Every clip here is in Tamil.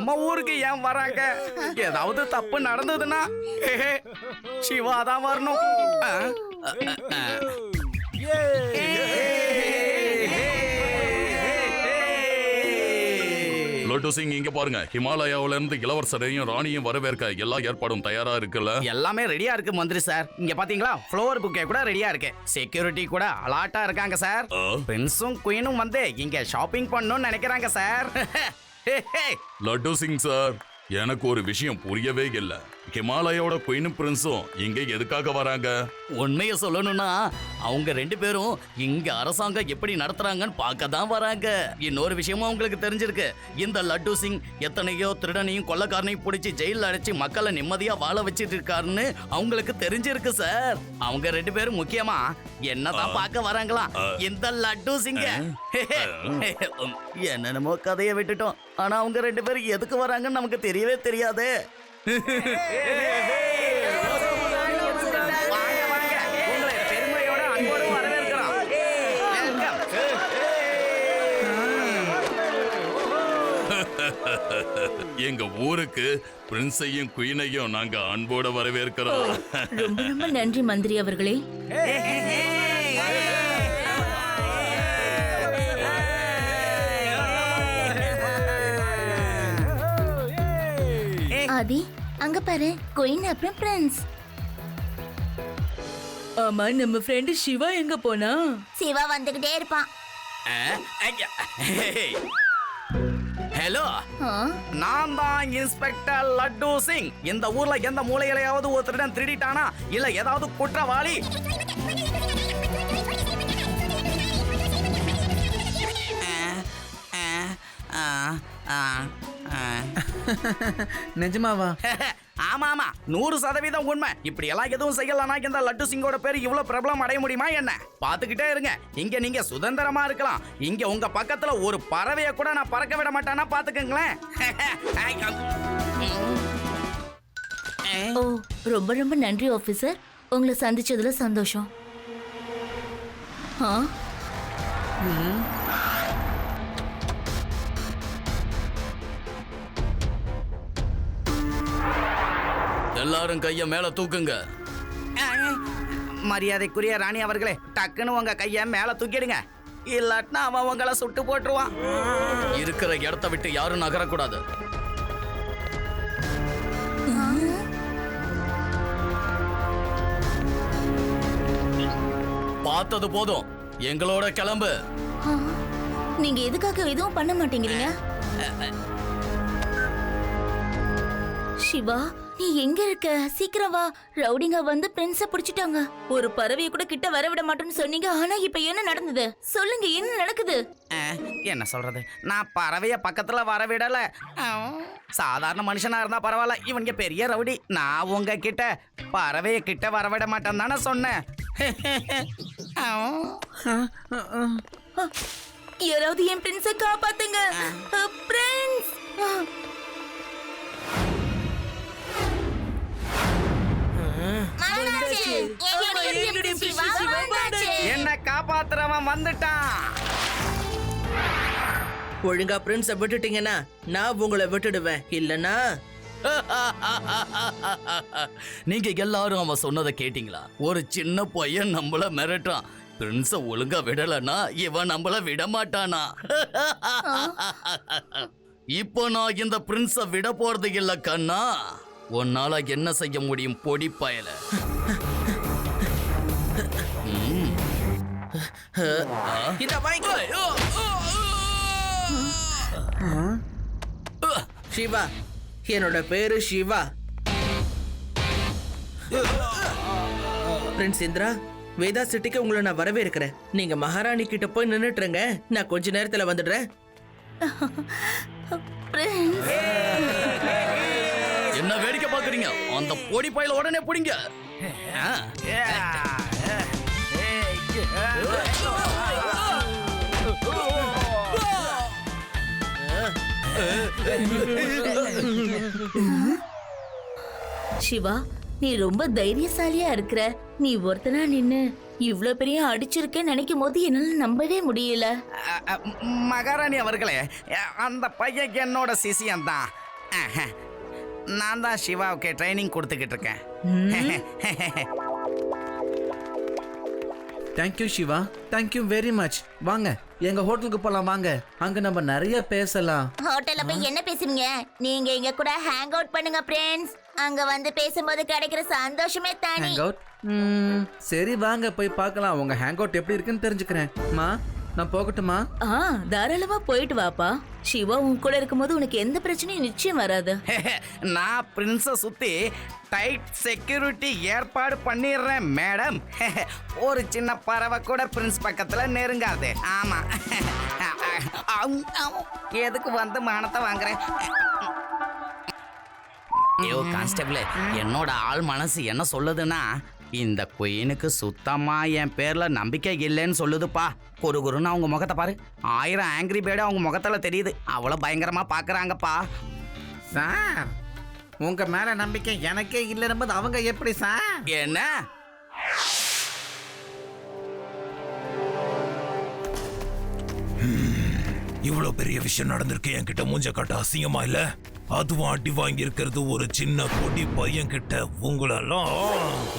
நம்ம ஊருக்கு ஏன் வராங்க? ஏதாவது தப்பு நடந்ததுன்னா சிவா தான் வரணும். லட்டு சிங் இங்க பாருங்க. ஹிமாலயாவில இருந்து இளவரசரையும் ராணியும் வரவேற்க எல்லா ஏற்பாடும் தயாரா இருக்குல்ல? எல்லாமே ரெடியா இருக்கு மந்திரி சார். இங்க பாத்தீங்களா? ஃப்ளோர் புக்கே கூட ரெடியா இருக்கு. செக்யூரிட்டி கூட அலாட்டா இருக்காங்க சார்? பிரின்ஸும் குயினும் வந்து இங்க ஷாப்பிங் பண்ணணும்னு நினைக்கிறாங்க சார். லட்டு சிங் சார் எனக்கு ஒரு விஷயம் புரியவே இல்லை. ஹிமாலயோட குயினும் பிரின்ஸும் இங்க எதுக்காக வராங்க? உண்மையை சொல்லணும்னா அவங்க ரெண்டு பேரும் இங்க அரசாங்கம் எப்படி நடத்துறாங்கன்னு பார்க்க தான் வராங்க. இன்னொரு விஷயமும் அவங்களுக்கு தெரிஞ்சிருக்கு. இந்த லட்டு சிங் எத்தனையோ திருடனையும் கொள்ளக்காரனையும் பிடிச்சி ஜெயில அடைச்சு மக்களை நிம்மதியா வாழ வச்சிட்டு இருக்காருன்னு அவங்களுக்கு தெரிஞ்சிருக்கு சார். அவங்க ரெண்டு பேரும் முக்கியமா என்னதான் பார்க்க வராங்களாம். இந்த லட்டு சிங்க. என்னென்னமோ கதையை விட்டுட்டோம். ஆனா அவங்க ரெண்டு பேரும் எதுக்கு வராங்கன்னு நமக்கு தெரியவே தெரியாது. எங்க ஊருக்கு பிரின்ஸையும் குயினையும் நாங்க அன்போட வரவேற்கிறோம். ரொம்ப ரொம்ப நன்றி மந்திரி அவர்களே. ஆதி அங்க பாரு குயின் அப்புறம் பிரின்ஸ் ஆமா நம்ம ஃப்ரெண்டு சிவா எங்க போனா? சிவா வந்துகிட்டே இருப்பான். ஹலோ? நான் தான் இன்ஸ்பெக்டர் லட்டு சிங். இந்த ஊர்ல எந்த மூலையிலையாவது ஒருத்தரிடம் திருடிட்டானா? இல்ல ஏதாவது குற்றவாளி? நிஜமாவா? ஆமா ஆமா நூறு சதவீதம் உண்மை. இப்படி எல்லாம் எதுவும் செய்யலனா இந்த லட்டு சிங்கோட பேர் இவ்வளவு பிரபலம் அடைய முடியுமா என்ன? பாத்துக்கிட்டே இருங்க. இங்க நீங்க சுதந்திரமா இருக்கலாம். இங்க உங்க பக்கத்துல ஒரு பறவைய கூட நான் பறக்க விட மாட்டானா பாத்துக்கங்களேன் ஓ ரொம்ப ரொம்ப நன்றி ஆபீசர் உங்களை சந்திச்சதுல சந்தோஷம். ஆ? எல்லாரும் கைய மேல தூக்குங்க. மரியாதைக்குரிய ராணி அவர்களே டக்குன்னு உங்க கைய மேல தூக்கிடுங்க. இல்லாட்டினா அவன் உங்களை சுட்டு போட்டுருவான். இருக்கிற இடத்த விட்டு யாரும் நகரக்கூடாது. பார்த்தது போதும். எங்களோட கிளம்பு. நீங்க எதுக்காக எதுவும் பண்ண மாட்டேங்கிறீங்க? சிவா நீ எங்க இருக்க? சீக்கிரம் வா. ரவுடிங்க வந்து பிரின்ஸ பிடிச்சிட்டாங்க. ஒரு பறவைய கூட கிட்ட வர விட மாட்டோம்னு சொன்னீங்க. ஆனா இப்ப என்ன நடந்தது? சொல்லுங்க என்ன நடக்குது? என்ன சொல்றது? நான் பறவைய பக்கத்துல வர விடல. சாதாரண மனுஷனா இருந்தா பரவாயில்ல. இவங்க பெரிய ரவுடி. நான் உங்க கிட்ட பறவைய கிட்ட வர விட மாட்டேன் தானே சொன்னேன். யாராவது என் பிரின்ஸ காப்பாத்துங்க. பிரின்ஸ் வந்துட்டான் ஒழுங்கா பிரின்ஸ விட்டுட்டீங்கன்னா நான் உங்களை விட்டுடுவேன் இல்லனா நீங்க எல்லாரும் அவன் சொன்னதை கேட்டீங்களா? ஒரு சின்ன பையன் நம்மள மிரட்டான் பிரின்ஸ ஒழுங்கா விடலனா இவன் நம்மள விட மாட்டானா இப்போ நான் இந்த பிரின்ஸ விட போறது இல்ல கண்ணா. உன்னால என்ன செய்ய முடியும்? பொடி பயல. இத வாங்கிக்கோ சிவா என்னோட பேரு சிவா பிரின்ஸ் இந்திரா வேதா சிட்டிக்கு உங்களை நான் வரவேற்கிறேன். நீங்க மகாராணி கிட்ட போய் நின்னுட்டுருங்க. நான் கொஞ்ச நேரத்துல வந்துடுறேன். என்ன வேடிக்கை பாக்குறீங்க அந்த பொடி பயல உடனே பிடிங்க. சிவா நீ ரொம்ப தைரியசாலியா இருக்கிற. நீ ஒருத்தனா நின்னு இவ்ளோ பெரிய அடிச்சிருக்கேன்னு நினைக்கும் போது என்னால நம்பவே முடியல. மகாராணி அவர்களே அந்த பையன் என்னோட சிசியன் தான். நான் தான் சிவாவுக்கு ட்ரைனிங் கொடுத்துக்கிட்டு இருக்கேன். Thank you Siva thank you very much வாங்க எங்க ஹோட்டலுக்கு போலாம் வாங்க. அங்க நம்ம நிறைய பேசலாம். ஹோட்டல்ல போய் என்ன பேசுவீங்க நீங்க எங்க கூட ஹேங் அவுட் பண்ணுங்க ஃப்ரெண்ட்ஸ் அங்க வந்து பேசும்போது கிடைக்கிற சந்தோஷமே தனி. ஹேங் அவுட் சரி வாங்க போய் பார்க்கலாம். உங்க ஹேங் அவுட் எப்படி இருக்குன்னு தெரிஞ்சுக்கிறேன். மா? நான் போகட்டுமா? ஆ தாராளமா போயிட்டு வாப்பா. சிவா உன் கூட இருக்கும்போது உனக்கு எந்த பிரச்சனையும் நிச்சயம் வராது. நான் பிரின்ஸை சுத்தி டைட் செக்யூரிட்டி ஏற்பாடு பண்ணிடுறேன் மேடம் ஒரு சின்ன பறவை கூட பிரின்ஸ் பக்கத்துல நெருங்காது. ஆமா. எதுக்கு வந்து மானத்தை வாங்குறேன் ஐயோ கான்ஸ்டபிள் என்னோட ஆள் மனசு என்ன சொல்லுதுன்னா இந்த குயினுக்கு சுத்தமா என் பேர்ல நம்பிக்கை இல்லைன்னு சொல்லுதுப்பா. குரு குருன்னு அவங்க முகத்தை பாரு. ஆயிரம் ஆங்கிரி பேர்டு அவங்க முகத்துல தெரியுது. அவ்வளவு பயங்கரமா பாக்குறாங்கப்பா. சார் உங்க மேல நம்பிக்கை எனக்கே இல்லைன்னு அவங்க எப்படி சார்? என்ன? இவ்வளவு பெரிய விஷயம் நடந்திருக்கு. என்கிட்ட மூஞ்ச காட்ட அசிங்கமா இல்ல? அதுவும் அடி வாங்கி இருக்கிறது ஒரு சின்ன பொடி பையன் கிட்ட உங்களெல்லாம்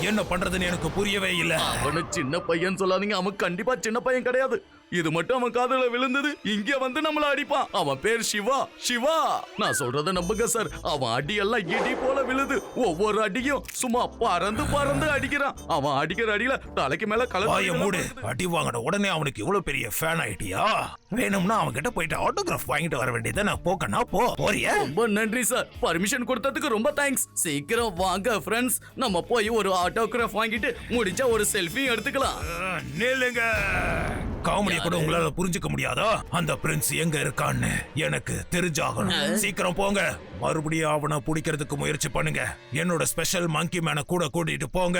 என்ன பண்றதுன்னு எனக்கு புரியவே இல்லை. அவனை சின்ன பையன் சொல்லாதீங்க. அவன் கண்டிப்பா சின்ன பையன் கிடையாது. இது மட்டும் அவன் காதுல விழுந்தது. இங்க வந்து நம்மள அடிப்பான். அவன் பேர் சிவா. சிவா! நான் சொல்றத நம்புங்க சார். அவன் அடி எல்லாம் இடி போல விழுது. ஒவ்வொரு அடியும் சும்மா பறந்து பறந்து அடிக்கிறான். அவன் அடிக்கிற அடியில தலைக்கு மேல வாய மூடு. அடி வாங்கின உடனே அவனுக்கு இவ்வளவு பெரிய ஃபேன் ஆயிட்டியா? வேணும்னா அவன் கிட்ட போயிட்டு ஆட்டோகிராஃப் வாங்கிட்டு வர வேண்டியதை நான் போக்கனா போ. போறியா? ரொம்ப நன்றி சார். பர்மிஷன் கொடுத்ததுக்கு ரொம்ப தேங்க்ஸ் சீக்கிரம் வாங்க ஃப்ரெண்ட்ஸ் நம்ம போய் ஒரு ஆட்டோகிராஃப் வாங்கிட்டு முடிஞ்சா ஒரு செல்ஃபி எடுத்துக்கலாம். நில்லுங்க. காமெடியை கூட உங்களால புரிஞ்சுக்க முடியாதா? அந்த பிரின்ஸ் எங்க இருக்கான்னு எனக்கு தெரிஞ்சாகணும். சீக்கிரம் போங்க. மறுபடியும் அவனை பிடிக்கிறதுக்கு முயற்சி பண்ணுங்க. என்னோட ஸ்பெஷல் மங்கி மேனை கூட கூட்டிட்டு போங்க.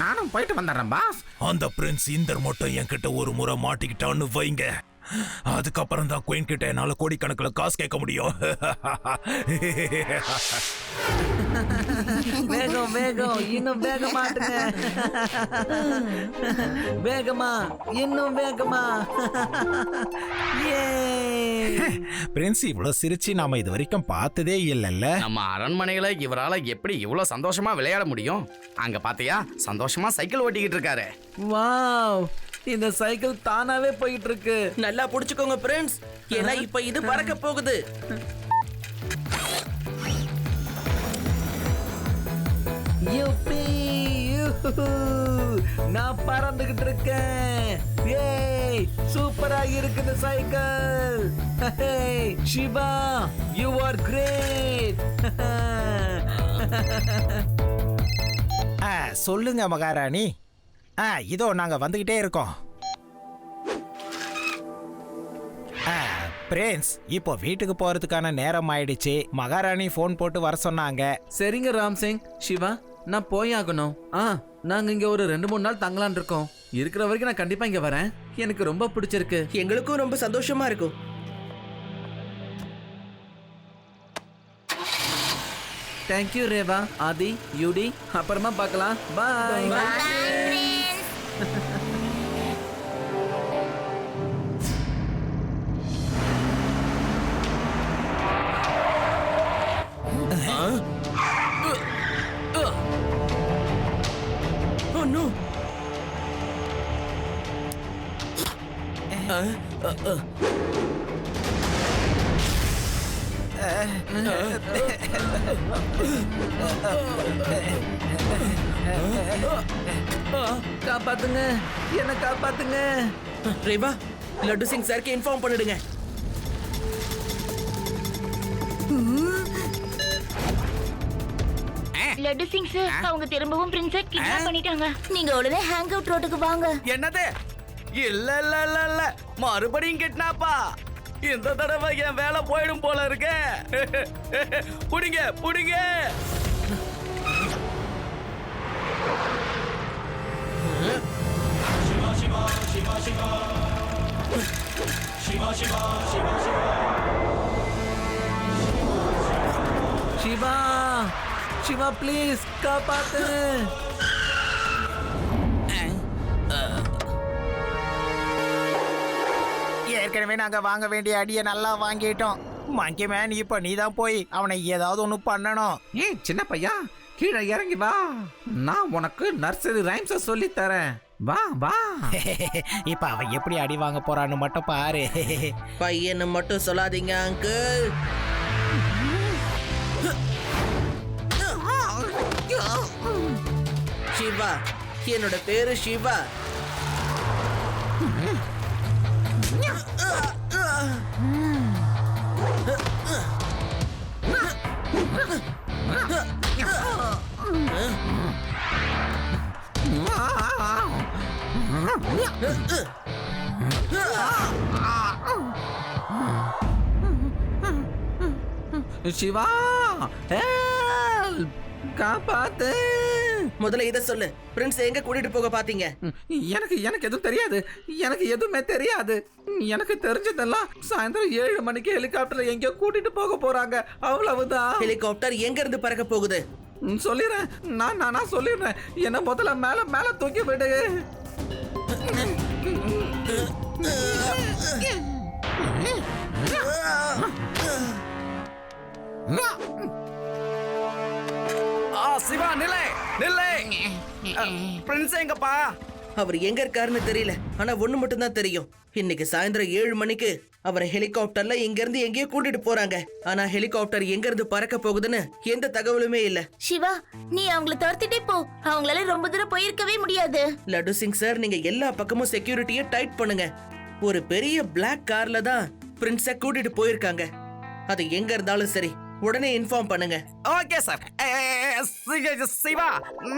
நானும் போயிட்டு வந்துடுறேன் பாஸ் அந்த பிரின்ஸ் இந்தர் மட்டும் என்கிட்ட ஒரு முறை மாட்டிக்கிட்டான்னு வைங்க. அதுக்கப்புறம் தான் குயின் கிட்ட என்னால கோடிக்கணக்கில் காசு கேட்க முடியும். வேகம் வேகம். இன்னும் வேகமாட்டுங்க வேகமா இன்னும் வேகமா. ஏ பிரின்ஸ் இவ்வளவு சிரிச்சு நாம இது வரைக்கும் பார்த்ததே இல்லைல்ல. நம்ம அரண்மனையில இவரால எப்படி இவ்வளவு சந்தோஷமா விளையாட முடியும்? அங்க பாத்தியா? சந்தோஷமா சைக்கிள் ஓட்டிக்கிட்டு இருக்காரு. வாவ்! இந்த சைக்கிள் தானாவே போயிட்டு இருக்கு நல்லா புடிச்சுக்கோங்க ஃப்ரெண்ட்ஸ் ஏன்னா இப்ப இது பறக்க போகுது. நான் பறந்துகிட்டு இருக்கேன். ஏய் சூப்பரா இருக்குது cycle. Siva you are great ஆ சொல்லுங்க மகாராணி. ஆ இதோ நாங்க வந்துகிட்டே இருக்கோம். ஆ பிரின்ஸ் இப்போ வீட்டுக்கு போறதுக்கான நேரம் ஆயிடுச்சு. மகாராணி ஃபோன் போட்டு வர சொன்னாங்க. சரிங்க ராம் சிங் சிவா நான் போயாகணும். ஆ நாங்க இங்க ஒரு ரெண்டு மூணு நாள் தங்கலான் இருக்கோம். இருக்கிற வரைக்கும் நான் கண்டிப்பா இங்க வரேன். எனக்கு ரொம்ப பிடிச்சிருக்கு. எங்களுக்கும் ரொம்ப சந்தோஷமா இருக்கும். தேங்க்யூ ரேவா ஆதி யூடி அப்புறமா பார்க்கலாம். பாய் Oh no! காப்பாத்துங்க. என்ன காப்பாத்துங்க. ரேவா லட்டு சிங் சாருக்கு இன்ஃபார்ம் பண்ணிடுங்க. லட்டு சிங் சார் அவங்க திரும்பவும் பிரின்ஸை கிட்னாப் பண்ணிட்டாங்க. நீங்க உடனே ஹேங் அவுட் ரோட்டுக்கு வாங்க. என்னது? இல்ல இல்ல இல்ல இல்ல மறுபடியும் கிட்னாப்பா இந்த தடவை என் வேலை போயிடும் போல இருக்க புடிங்க புடிங்க சிவா சிவா ப்ளீஸ் காப்பாத்து ஏற்கனவே நாங்க வாங்க வேண்டிய அடியை நல்லா வாங்கிட்டோம். மங்கி மேன் இப்ப நீ தான் போய் அவனை ஏதாவது ஒண்ணு பண்ணணும். ஏய் சின்ன பையா கீழே இறங்கி வா. நான் உனக்கு நர்சரி ரைம்ஸ சொல்லி தரேன். வா வா. இப்ப அவன் எப்படி அடி வாங்க போறான்னு மட்டும் பாரு. பையனை மட்டும் சொல்லாதீங்க அங்கிள் சிவா என்னோட பேரு சிவா. சிவா help! காப்பாத்து முதல்ல இதை சொல்லு. பிரின்ஸ் எங்க கூட்டிட்டு போக பாத்தீங்க? எனக்கு எனக்கு எதுவும் தெரியாது. எனக்கு எதுவுமே தெரியாது. எனக்கு தெரிஞ்சதெல்லாம் சாயந்தரம் ஏழு மணிக்கு ஹெலிகாப்டர்ல எங்கேயோ கூட்டிட்டு போக போறாங்க. அவ்வளவுதான். ஹெலிகாப்டர் எங்க இருந்து பறக்க போகுது? ம், சொல்லிடுறேன். நான் நான் சொல்லிடுறேன். என்ன முதல்ல மேல மேல தூக்கி விடு. ஆ சிவா நில்லை நில்லை. பிரின்ஸ் எங்கப்பா? அவர் எங்க இருக்காருன்னு தெரியல. ஆனா ஒண்ணு மட்டும் தான் தெரியும். இன்னைக்கு சாயந்தரம் ஏழு மணிக்கு அவரை ஹெலிகாப்டர்ல இங்க இருந்து எங்கேயோ கூட்டிட்டு போறாங்க. ஆனா ஹெலிகாப்டர் எங்க இருந்து பறக்க போகுதுன்னு எந்த தகவலுமே இல்ல. சிவா நீ அவங்கள துரத்திட்டே போ. அவங்களால ரொம்ப தூரம் போயிருக்கவே முடியாது. லட்டு சிங் சார் நீங்க எல்லா பக்கமும் செக்யூரிட்டியை டைட் பண்ணுங்க. ஒரு பெரிய பிளாக் கார்ல தான் பிரின்ஸ கூட்டிட்டு போயிருக்காங்க. அது எங்க இருந்தாலும் சரி. உடனே இன்ஃபார்ம் பண்ணுங்க. Okay sir Siva.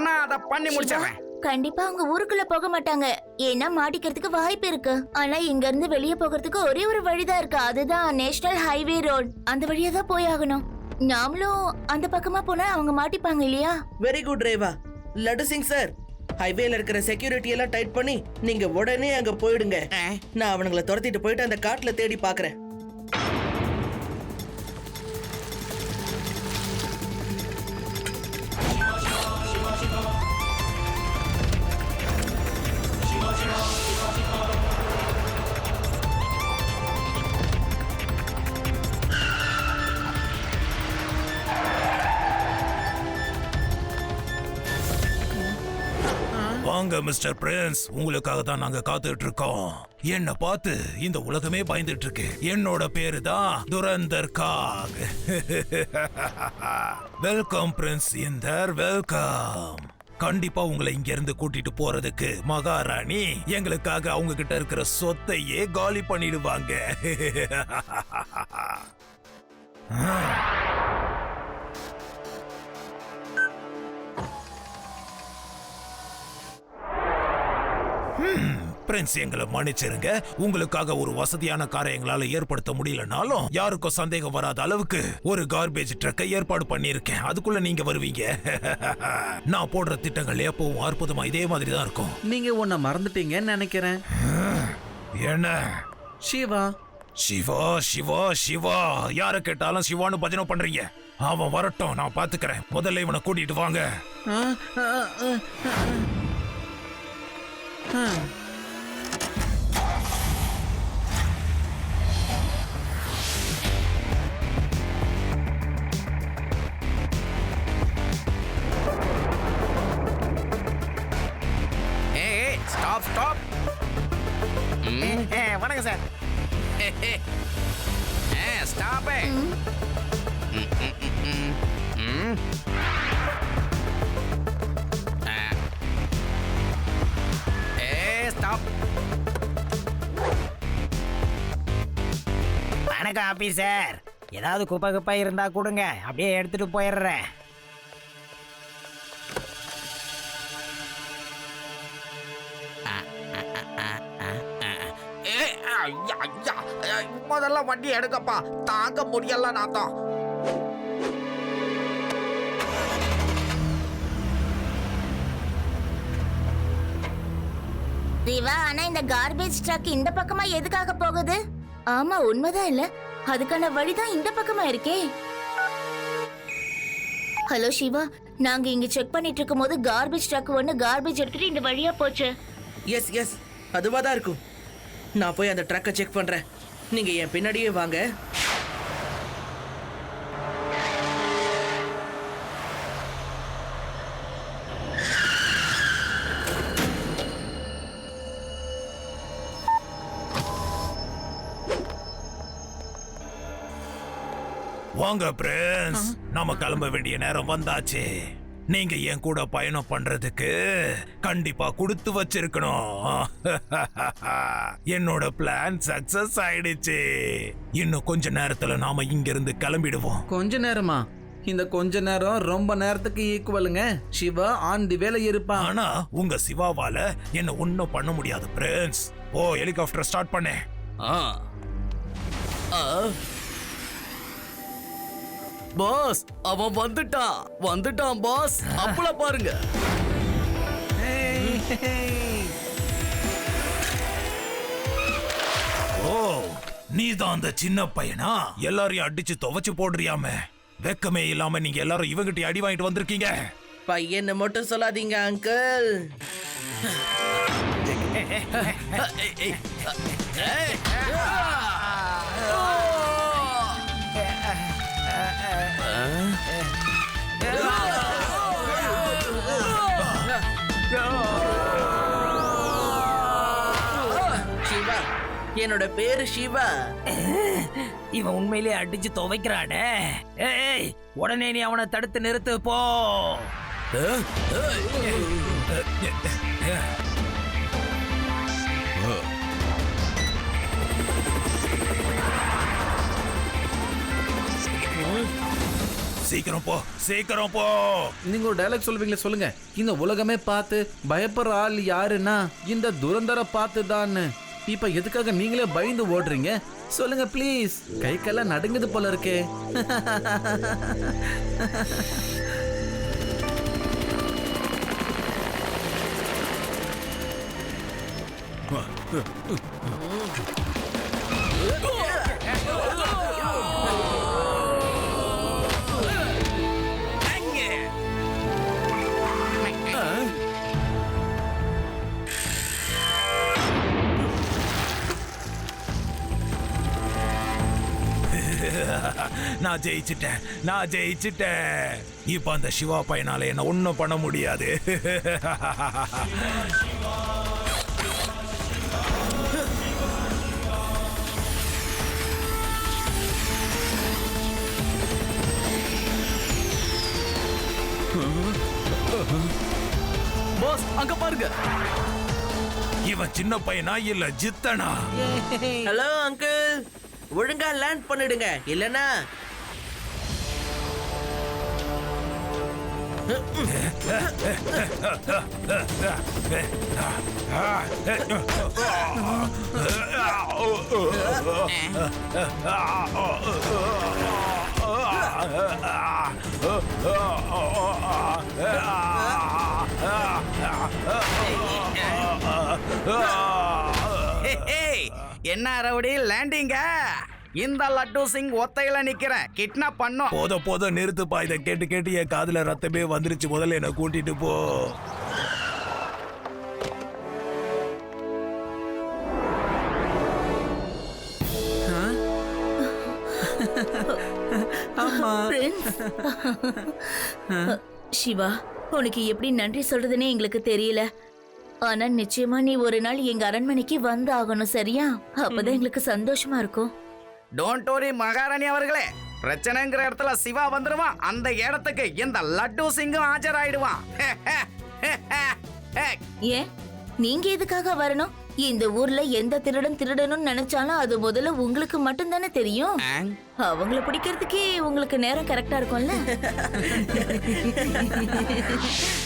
நான் அதை பண்ணி முடிச்சிடுறேன். கண்டிப்பா அவங்க ஊருக்குள்ள போக மாட்டாங்க. ஏன்னா மாட்டிக்கிறதுக்கு வாய்ப்பு இருக்கு. ஆனா இங்க இருந்து வெளியே போகிறதுக்கு ஒரே ஒரு வழிதான் இருக்கு. அதுதான் நேஷனல் ஹைவே ரோட் அந்த வழியா தான் போயாகணும் நாமளும் அந்த பக்கமா போனா அவங்க மாட்டிப்பாங்க இல்லையா? Very good Rewa Laddu Singh sir ஹைவேல இருக்கிற செக்யூரிட்டி எல்லாம் டைட் பண்ணி நீங்க உடனே அங்க போயிடுங்க. நான் அவனுங்கள துரத்திட்டு போயிட்டு அந்த காட்டுல தேடி பாக்குறேன். வாங்க மிஸ்டர் பிரின்ஸ். உங்களுக்காக தான் நாங்க காத்துட்டு இருக்கோம் என்ன பார்த்து இந்த உலகமே பயந்துட்டு இருக்கு என்னோட பேரு தான் Durandhar Kak. Welcome prince. Inder welcome கண்டிப்பா உங்களை இங்க இருந்து கூட்டிட்டு போறதுக்கு மகாராணி எங்களுக்காக அவங்க கிட்ட இருக்கிற சொத்தையே காலி பண்ணிடுவாங்க. பிரின்ஸ் எங்களை மன்னிச்சிருங்க. உங்களுக்காக ஒரு வசதியான காரை எங்களால ஏற்படுத்த முடியலனாலும் யாருக்கும் சந்தேகம் வராத அளவுக்கு ஒரு கார்பேஜ் ட்ரக்கை ஏற்பாடு பண்ணியிருக்கேன். அதுக்குள்ள நீங்க வருவீங்க. நான் போடுற திட்டங்கள் எப்பவும் அற்புதமா இதே மாதிரி தான் இருக்கும். நீங்க உன்னை மறந்துட்டீங்கன்னு நினைக்கிறேன். என்ன? சிவா. சிவா சிவா சிவா. யார கேட்டாலும் சிவான்னு பஜனை பண்றீங்க. அவன் வரட்டும் நான் பாத்துக்கிறேன். முதல்ல இவனை கூட்டிட்டு வாங்க. ஸ்டாப் ஸ்டாப் வணக்கம் சார். ஸ்டாப் ஸ்டாப் வணக்கம் ஆபீசர் ஏதாவது குப்பை குப்பை இருந்தா கொடுங்க. அப்படியே எடுத்துட்டு போயிடுறேன். முதல்ல வண்டி எடுக்கப்பா தாங்க முடியல நாத்தம். சிவா ஆனா இந்த கார்பேஜ் ட்ரக் இந்த பக்கமா எதுக்காக போகுது? ஆமா உண்மைதான் இல்ல. அதுக்கான வழிதான் இந்த பக்கமா இருக்கே. ஹலோ சிவா. நாங்க இங்க செக் பண்ணிட்டு இருக்கும்போது கார்பேஜ் ட்ரக் ஒன்னு கார்பேஜ் எடுத்துட்டு இந்த வழியா போச்சு. எஸ் எஸ் அதுவா தான் இருக்கும். நான் போய் அந்த ட்ரக்கை செக் பண்றேன். நீங்க என் பின்னாடியே வாங்க. வாங்க பிரின்ஸ் நாம கிளம்ப வேண்டிய நேரம் வந்தாச்சு. நீங்க என் கூட பயணம் பண்றதுக்கு கண்டிப்பா கொடுத்து வச்சிருக்கணும். என்னோட பிளான் சக்சஸ் ஆயிடுச்சு. இன்னும் கொஞ்ச நேரத்துல நாம இங்க இருந்து கிளம்பிடுவோம். கொஞ்ச நேரமா? இந்த கொஞ்ச நேரம் ரொம்ப நேரத்துக்கு ஈக்குவலுங்க சிவா ஆன் தி வேலை இருப்பான் ஆனா உங்க சிவாவால என்ன ஒண்ணும் பண்ண முடியாது பிரின்ஸ் ஓ ஹெலிகாப்டர் ஸ்டார்ட் பண்ணு. ஆ. ஆ. பாஸ் அவன் வந்துட்டான் வந்துட்டான் பாஸ் அப்பள பாருங்க ஓ நீ தான் அந்த சின்ன பையனா எல்லாரையும் அடிச்சு துவைச்சு போடுறியாம வெக்கமே இல்லாம நீங்க எல்லாரும் இவங்கிட்ட அடி வாங்கிட்டு வந்திருக்கீங்க பையனை மட்டும் சொல்லாதீங்க அங்கிள் ஏய், என்னோட பேரு சிவா இவன் உண்மையிலே அடிச்சு துவைக்கிறானே. ஏய் உடனே நீ அவனை தடுத்து நிறுத்து போ. சீக்கிரம் போ சீக்கிரம் போ. நீங்க ஒரு டைலாக் சொல்லுவீங்களே சொல்லுங்க. இந்த உலகமே பார்த்து பயப்படுற ஆள் யாருன்னா இந்த துரந்தர பார்த்து தான் இப்ப எதுக்காக நீங்களே பயந்து ஓடுறீங்க? சொல்லுங்க ப்ளீஸ் கை கெல்லாம் நடுங்குது போல இருக்கே. நான் ஜெயிச்சிட்டேன். நான் ஜெயிச்சிட்டேன். இப்ப அந்த சிவா பையனால என்ன ஒண்ணும் பண்ண முடியாது. பாஸ் அங்க பாருங்க. இவன் சின்ன பையனா இல்ல ஜித்தனா? ஹலோ அங்கிள் ஒழுங்கா லேண்ட் பண்ணிடுங்க இல்லனா ஹேய், என்ன ரவுடி லேண்டிங்க இந்த லட்டு சிங் ஒத்தையில நிக்கிறேன். கிட்னாப் பண்ணோம். போத போத நிறுத்துப்பா. இதை கேட்டு கேட்டு என் காதுல ரத்தமே வந்துருச்சு. முதல்ல என்ன கூட்டிட்டு போ. சிவா உனக்கு எப்படி நன்றி சொல்றதுன்னே எங்களுக்கு தெரியல. ஆனா நிச்சயமா நீ ஒரு நாள் எங்க அரண்மனைக்கு வந்து ஆகணும் சரியா? அப்பதான் எங்களுக்கு சந்தோஷமா இருக்கும். டோன்ட் வரி மகாராணி அவர்களே. பிரச்சனைங்கிற இடத்துல சிவா வந்துருவான் அந்த இடத்துக்கு இந்த லட்டு சிங்கும் ஆஜராயிடுவான். ஏன்? நீங்க எதுக்காக வரணும்? இந்த ஊர்ல எந்த திருடன் திருடணும்னு நினைச்சாலும் அது முதல்ல உங்களுக்கு மட்டும்தானே தெரியும்? அவங்கள பிடிக்கிறதுக்கே உங்களுக்கு நேரம் கரெக்டா இருக்கும்ல?